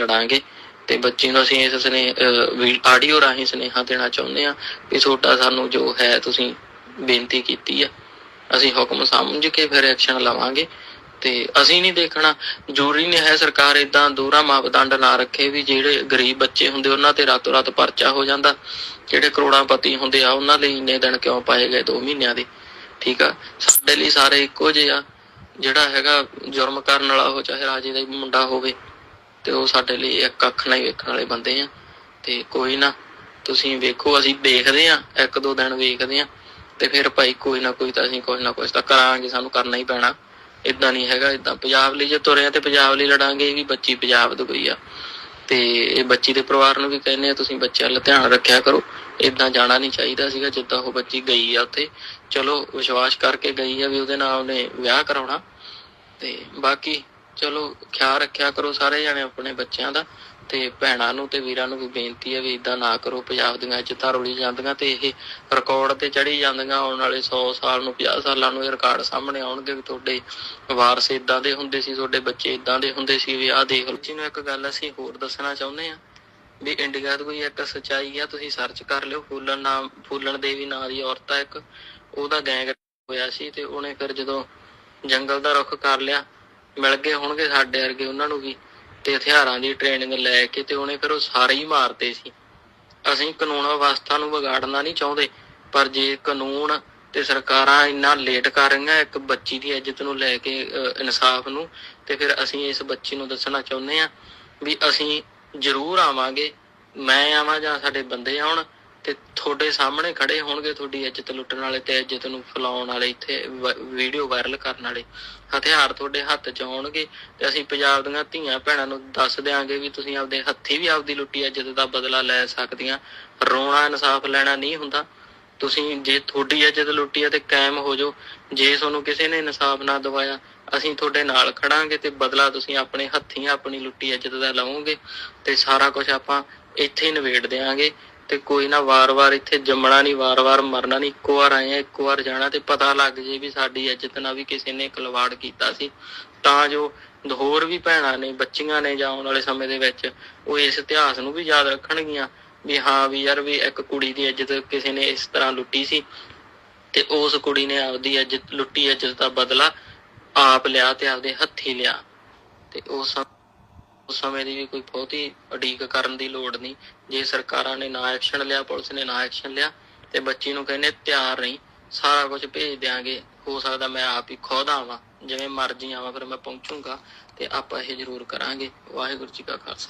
ਲੜਾਂਗੇ ਤੇ ਬੱਚੇ ਨੂੰ ਅਸੀਂ ਇਸ ਸਨੇ ਆਡੀਓ ਰਾਹੀਂ ਸੁਨੇਹਾ ਦੇਣਾ ਚਾਹੁੰਦੇ ਆ ਕਿ ਤੁਹਾਡਾ ਸਾਨੂੰ ਜੋ ਹੈ ਤੁਸੀਂ ਬੇਨਤੀ ਕੀਤੀ ਆ। ਅਸੀਂ ਹੁਕਮ ਸਮਝ ਕੇ ਫਿਰ ਐਕਸ਼ਨ ਲਵਾਂਗੇ ਤੇ ਅਸੀਂ ਨਹੀਂ ਦੇਖਣਾ, ਜ਼ਰੂਰੀ ਨਹੀਂ ਹੈ ਸਰਕਾਰ ਇਦਾਂ ਦੂਰਾ ਮਾਪਦੰਡ ਨਾ ਰੱਖੇ ਵੀ ਜਿਹੜੇ ਗਰੀਬ ਬੱਚੇ ਹੁੰਦੇ ਉਹਨਾਂ ਤੇ ਰਾਤੋਂ ਰਾਤ ਪਰਚਾ ਹੋ ਜਾਂਦਾ। ਜਿਹੜੇ ਕਰੋੜਾਂਪਤੀ ਹੁੰਦੇ ਆ ਉਹਨਾਂ ਲਈ ਇੰਨੇ ਦਿਨ ਕਿਉਂ ਪਾਏ ਗਏ 2 ਮਹੀਨਿਆਂ ਦੇ? ਠੀਕ ਆ? ਸਾਡੇ ਲਈ ਸਾਰੇ ਇੱਕੋ ਜਿਹੇ ਆ। ਜਿਹੜਾ ਹੈਗਾ ਜੁਰਮ ਕਰਨ ਵਾਲਾ ਹੋ ਚਾਹੇ ਰਾਜੇ ਦਾ ਮੁੰਡਾ ਹੋਵੇ। ਤੇ ਉਹ ਸਾਡੇ ਲਈ ਇੱਕ ਅੱਖ ਨਾਲ ਹੀ ਵੇਖਣ ਵਾਲੇ ਬੰਦੇ ਆ। ਤੇ ਕੋਈ ਨਾ, ਤੁਸੀਂ ਵੇਖੋ, ਅਸੀਂ ਦੇਖਦੇ ਆ, ਇੱਕ ਦੋ ਦਿਨ ਵੇਖਦੇ ਆ। ਤੇ ਫਿਰ ਭਾਈ ਕੋਈ ਨਾ ਕੋਈ ਤਾਂ ਅਸੀਂ ਕੁਝ ਨਾ ਕੁਝ ਤਾਂ ਕਰਾਂਗੇ, ਸਾਨੂੰ ਕਰਨਾ ਹੀ ਪੈਣਾ। ਇਦਾਂ ਨਹੀਂ ਹੈਗਾ ਇਦਾਂ ਪੰਜਾਬ ਲਈ ਜੇ ਤੁਰੇ ਆ ਤੇ ਪੰਜਾਬ ਲਈ ਲੜਾਂਗੇ, ਇਹ ਵੀ ਬੱਚੀ ਪੰਜਾਬ ਦੀ ਗਈ ਆ। ਤੇ ਇਹ ਬੱਚੀ ਦੇ ਪਰਿਵਾਰ ਨੂੰ ਵੀ ਕਹਿੰਦੇ ਆ, ਤੁਸੀਂ ਬੱਚਿਆਂ ਦਾ ਧਿਆਨ ਰੱਖਿਆ ਕਰੋ। ਇਦਾਂ ਜਾਣਾ ਨਹੀਂ ਚਾਹੀਦਾ ਸੀਗਾ, ਜਿੱਦਾਂ ਉਹ ਬੱਚੀ ਗਈ ਆ ਉੱਥੇ। ਚਲੋ, ਵਿਸ਼ਵਾਸ ਕਰਕੇ ਗਈ ਆ ਵੀ ਉਹਦੇ ਨਾਲ ਉਹਨੇ ਵਿਆਹ ਕਰਾਉਣਾ। ਤੇ ਬਾਕੀ ਚਲੋ, ਖਿਆਲ ਰੱਖਿਆ ਕਰੋ ਸਾਰੇ ਜਣੇ ਆਪਣੇ ਬੱਚਿਆਂ ਦਾ ਤੇ ਭੈਣਾਂ ਨੂੰ ਤੇ ਵੀਰਾਂ ਨੂੰ ਵੀ ਬੇਨਤੀ ਹੈ ਵੀ ਇਦਾਂ ਨਾ ਕਰੋ, ਪੰਜਾਬ ਦੀਆਂ ਇੱਜ਼ਤਾਂ ਰੁਲੀ ਜਾਂਦੀਆਂ ਤੇ ਇਹ ਰਿਕਾਰਡ ਤੇ ਚੜੀ ਜਾਂਦੀਆਂ ਆਉਣ ਵਾਲੇ 100 ਸਾਲ ਨੂੰ 50 ਸਾਲਾਂ ਨੂੰ ਇਹ ਰਿਕਾਰਡ ਸਾਹਮਣੇ ਆਉਣਗੇ ਵੀ ਤੁਹਾਡੇ ਵਾਰਸ ਇਦਾਂ ਦੇ ਹੁੰਦੇ ਸੀ, ਤੁਹਾਡੇ ਬੱਚੇ ਇਦਾਂ ਦੇ ਹੁੰਦੇ ਸੀ ਵੀ ਆਹ ਦੇਖ ਲਓ। ਜੀ ਇੱਕ ਗੱਲ ਅਸੀਂ ਹੋਰ ਦੱਸਣਾ ਚਾਹੁੰਦੇ ਆ ਵੀ ਇੰਡੀਆ ਦੀ ਕੋਈ ਇੱਕ ਸਚਾਈ ਆ, ਤੁਸੀਂ ਸਰਚ ਕਰ ਲਿਓ, ਫੂਲਣ ਨਾਮ, ਫੂਲਣ ਦੇਵੀ ਨਾਂ ਦੀ ਔਰਤ ਆ ਇੱਕ, ਉਹਦਾ ਗੈਂਗ ਹੋਇਆ ਸੀ ਤੇ ਉਹਨੇ ਫਿਰ ਜਦੋਂ ਜੰਗਲ ਦਾ ਰੁੱਖ ਕਰ ਲਿਆ ਮਿਲ ਗਏ ਹੋਣਗੇ ਸਾਡੇ ਵਰਗੇ ਉਹਨਾਂ ਨੂੰ ਵੀ ਤੇ ਹਥਿਆਰਾਂ ਦੀ ਟ੍ਰੇਨਿੰਗ ਲੈ ਕੇ ਤੇ ਉਹਨੇ ਫਿਰ ਉਹ ਸਾਰੇ ਹੀ ਮਾਰਤੇ ਸੀ। ਅਸੀਂ ਕਾਨੂੰਨ ਵਿਵਸਥਾ ਨੂੰ ਵਿਗਾੜਨਾ ਨਹੀਂ ਚਾਹੁੰਦੇ, ਪਰ ਜੇ ਕਾਨੂੰਨ ਤੇ ਸਰਕਾਰਾਂ ਇੰਨਾ ਲੇਟ ਕਰ ਰਹੀਆਂ, ਇੱਕ ਬੱਚੀ ਦੀ ਇੱਜ਼ਤ ਨੂੰ ਲੈ ਕੇ ਇਨਸਾਫ ਨੂੰ, ਤੇ ਫਿਰ ਅਸੀਂ ਇਸ ਬੱਚੀ ਨੂੰ ਦੱਸਣਾ ਚਾਹੁੰਦੇ ਆ ਵੀ ਅਸੀਂ ਜ਼ਰੂਰ ਆਵਾਂਗੇ, ਮੈਂ ਆਵਾਂ ਜਾਂ ਸਾਡੇ ਬੰਦੇ ਆਉਣ ਤੇ ਤੁਹਾਡੇ ਸਾਹਮਣੇ ਖੜੇ ਹੋਣਗੇ ਤੁਹਾਡੀ ਇੱਜ਼ਤ ਲੁੱਟਣ ਵਾਲੇ ਤੇ ਇੱਜ਼ਤ ਨੂੰ ਫੈਲਾਉਣ ਵਾਲੇ ਇੱਥੇ ਵੀਡੀਓ ਵਾਇਰਲ ਕਰਨ ਵਾਲੇ। ਹਥਿਆਰ ਤੁਹਾਡੇ ਹੱਥ 'ਚ ਆਉਣਗੇ ਤੇ ਅਸੀਂ ਪੰਜਾਬ ਦੀਆਂ ਧੀਆਂ ਭੈਣਾਂ ਨੂੰ ਦੱਸ ਦਿਆਂਗੇ ਵੀ ਤੁਸੀਂ ਆਪਦੇ ਹੱਥੀ ਵੀ ਆਪਦੀ ਲੁੱਟੀ ਇੱਜ਼ਤ ਦਾ ਬਦਲਾ ਲੈ ਸਕਦੀਆਂ। ਰੋਣਾ, ਇਨਸਾਫ ਲੈਣਾ ਨਹੀਂ ਹੁੰਦਾ। ਤੁਸੀਂ ਜੇ ਤੁਹਾਡੀ ਇੱਜ਼ਤ ਲੁੱਟੀ ਹੈ ਤੇ ਕਾਇਮ ਹੋ ਜਾਓ। ਜੇ ਤੁਹਾਨੂੰ ਕਿਸੇ ਨੇ ਇਨਸਾਫ ਨਾ ਦਵਾਇਆ, ਅਸੀਂ ਤੁਹਾਡੇ ਨਾਲ ਖੜਾਂਗੇ ਤੇ ਬਦਲਾ ਤੁਸੀਂ ਆਪਣੇ ਹੱਥੀਂ ਆਪਣੀ ਲੁੱਟੀ ਇੱਜ਼ਤ ਦਾ ਲਵੋਗੇ ਤੇ ਸਾਰਾ ਕੁਝ ਆਪਾਂ ਇੱਥੇ ਹੀ ਨਿਬੇੜ ਦੇਾਂਗੇ ਤੇ ਕੋਈ ਨਾ ਵਾਰ-ਵਾਰ ਇੱਥੇ ਜੰਮਣਾ ਨਹੀਂ, ਵਾਰ-ਵਾਰ ਮਰਨਾ ਨਹੀਂ, ਇੱਕੋ ਵਾਰ ਆਏ ਆ, ਇੱਕੋ ਵਾਰ ਜਾਣਾ ਤੇ ਪਤਾ ਲੱਗ ਜੇ ਵੀ ਸਾਡੀ ਇੱਜ਼ਤ ਨਾਲ ਵੀ ਕਿਸੇ ਨੇ ਖਿਲਵਾੜ ਕੀਤਾ ਸੀ। ਤਾਂ ਜੋ ਹੋਰ ਵੀ ਭੈਣਾਂ ਨੇ, ਬੱਚੀਆਂ ਨੇ ਜਾਂ ਆਉਣ ਵਾਲੇ ਸਮੇਂ ਦੇ ਵਿੱਚ ਉਹ ਇਸ ਇਤਿਹਾਸ ਨੂੰ ਵੀ ਯਾਦ ਰੱਖਣਗੀਆਂ ਵੀ ਹਾਂ ਵੀ ਯਾਰ ਵੀ ਇੱਕ ਕੁੜੀ ਦੀ ਇੱਜ਼ਤ ਕਿਸੇ ਨੇ ਇਸ ਤਰ੍ਹਾਂ ਲੁੱਟੀ ਸੀ ਤੇ ਉਸ ਕੁੜੀ ਨੇ ਆਪਦੀ ਇੱਜ਼ਤ, ਲੁੱਟੀ ਇੱਜ਼ਤ ਦਾ ਬਦਲਾ ਆਪ ਲਿਆ ਤੇ ਆਪਦੇ ਹੱਥੀ ਲਿਆ ਤੇ ਉਸ ਸਮ- ਉਸ ਸਮੇਂ ਦੀ ਵੀ ਕੋਈ ਬਹੁਤੀ ਉਡੀਕ ਕਰਨ ਦੀ ਲੋੜ ਨਹੀਂ। ਜੇ ਸਰਕਾਰਾਂ ਨੇ ਨਾ ਐਕਸ਼ਨ ਲਿਆ, ਪੁਲਿਸ ਨੇ ਨਾ ਐਕਸ਼ਨ ਲਿਆ, ਤੇ ਬੱਚੀ ਨੂੰ ਕਹਿੰਦੇ ਤਿਆਰ ਨਹੀਂ ਸਾਰਾ ਕੁਝ ਭੇਜ ਦਿਆਂਗੇ। ਹੋ ਸਕਦਾ ਮੈਂ ਆਪ ਹੀ ਖੁਦ ਆਵਾਂ, ਜਿਵੇਂ ਮਰਜ਼ੀ ਆਵਾਂ, ਫਿਰ ਮੈਂ ਪਹੁੰਚੂਗਾ ਤੇ ਆਪਾਂ ਇਹ ਜ਼ਰੂਰ ਕਰਾਂਗੇ। ਵਾਹਿਗੁਰੂ ਜੀ ਕਾ ਖਾਲਸਾ।